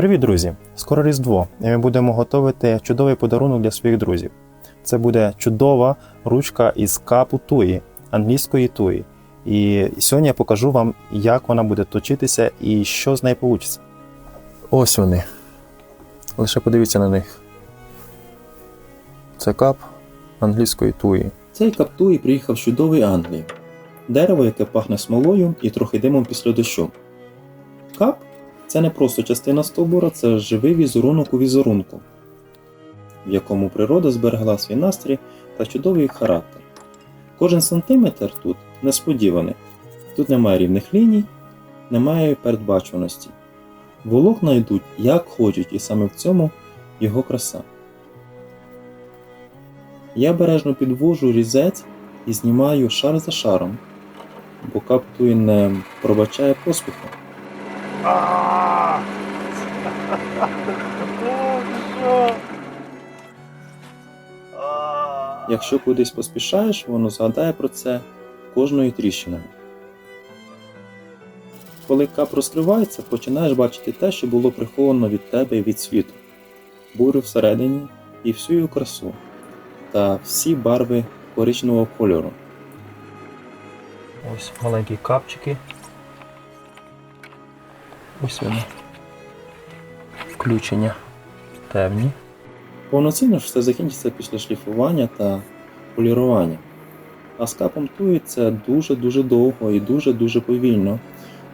Привіт, друзі! Скоро Різдво, і ми будемо готувати чудовий подарунок для своїх друзів. Це буде чудова ручка із капу туї, англійської туї. І сьогодні я покажу вам, як вона буде точитися і що з неї вийде. Ось вони. Лише подивіться на них. Це кап англійської туї. Цей каптуї приїхав з чудової Англії. Дерево, яке пахне смолою і трохи димом після дощу. Кап це не просто частина стовбура, це живий візерунок у візерунку, в якому природа зберегла свій настрій та чудовий характер. Кожен сантиметр тут несподіваний. Тут немає рівних ліній, немає передбачуваності. Волокна йдуть як хочуть, і саме в цьому його краса. Я бережно підвожу різець і знімаю шар за шаром, бо каптуй не пробачає поспіху. Якщо кудись поспішаєш, воно згадає про це кожною тріщиною. Коли кап розкривається, починаєш бачити те, що було приховано від тебе і від світу, бурю всередині і всю її красу, та всі барви коричневого кольору. Ось маленькі капчики. Ось вони. Включення певні. Повноцінно ж все закінчиться після шліфування та полірування. А з капом дуже-дуже довго і дуже-дуже повільно.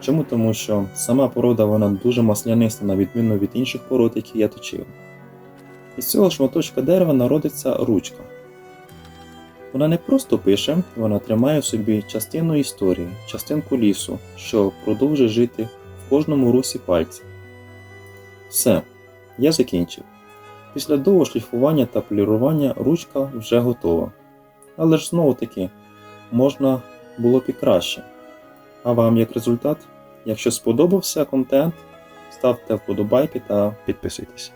Чому? Тому що сама порода вона дуже масляниста, на відміну від інших пород, які я точив. Із цього шматочка дерева народиться ручка. Вона не просто пише, вона тримає в собі частину історії, частинку лісу, що продовжує жити кожному русі пальця. Все, я закінчив. Після довго шліфування та полірування ручка вже готова. Але ж знову таки, можна було б і краще. А вам як результат? Якщо сподобався контент, ставте вподобайки та Підписуйтесь.